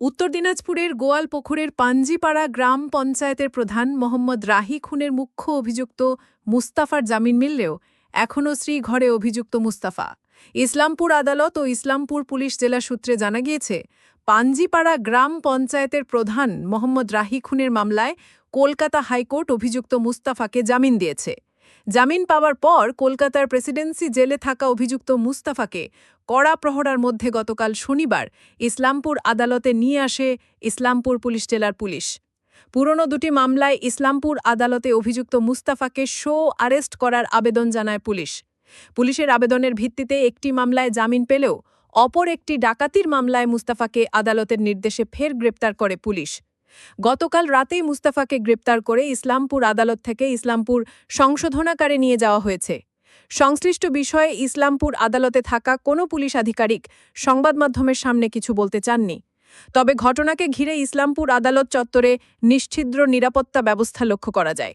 উত্তর দিনাজপুরের গোয়ালপুকুরের পাঞ্জিপাড়া গ্রাম পঞ্চায়েতের প্রধান মোহাম্মদ রাহি খুনের মুখ্য অভিযুক্ত মুস্তাফার জামিন মিললেও এখনও শ্রী ঘরে অভিযুক্ত মুস্তাফা। ইসলামপুর আদালত ও ইসলামপুর পুলিশ জেলা সূত্রে জানা গিয়েছে, পাঞ্জিপাড়া গ্রাম পঞ্চায়েতের প্রধান মোহাম্মদ রাহি খুনের মামলায় কলকাতা হাইকোর্ট অভিযুক্ত মুস্তাফাকে জামিন দিয়েছে। জামিন পাওয়ার পর কলকাতার প্রেসিডেন্সি জেলে থাকা অভিযুক্ত মুস্তাফাকে কড়া প্রহরার মধ্যে গতকাল শনিবার ইসলামপুর আদালতে নিয়ে আসে ইসলামপুর পুলিশ জেলার পুলিশ। পুরনো দুটি মামলায় ইসলামপুর আদালতে অভিযুক্ত মুস্তাফাকে শো আরেস্ট করার আবেদন জানায় পুলিশ। পুলিশের আবেদনের ভিত্তিতে একটি মামলায় জামিন পেলেও অপর একটি ডাকাতির মামলায় মুস্তাফাকে আদালতের নির্দেশে ফের গ্রেপ্তার করে পুলিশ। গতকাল রাতেই মুস্তাফাকে গ্রেপ্তার করে ইসলামপুর আদালত থেকে ইসলামপুর সংশোধনাকারে নিয়ে যাওয়া হয়েছে। সংশ্লিষ্ট বিষয়ে ইসলামপুর আদালতে থাকা কোনো পুলিশ আধিকারিক সংবাদ মাধ্যমের সামনে কিছু বলতে চাননি। তবে ঘটনাকে ঘিরে ইসলামপুর আদালত চত্বরে নিশ্ছিদ্র নিরাপত্তা ব্যবস্থা লক্ষ্য করা যায়।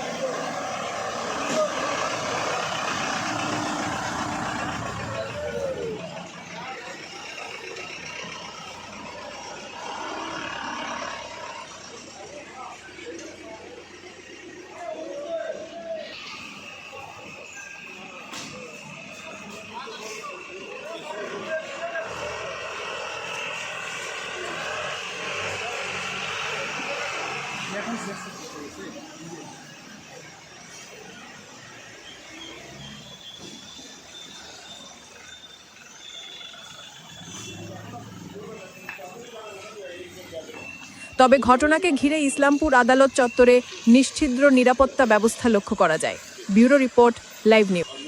তবে ঘটনাকে ঘিরে ইসলামপুর আদালত চত্বরে নিশ্ছিদ্র নিরাপত্তা ব্যবস্থা লক্ষ্য করা যায়। Bureau report, live news.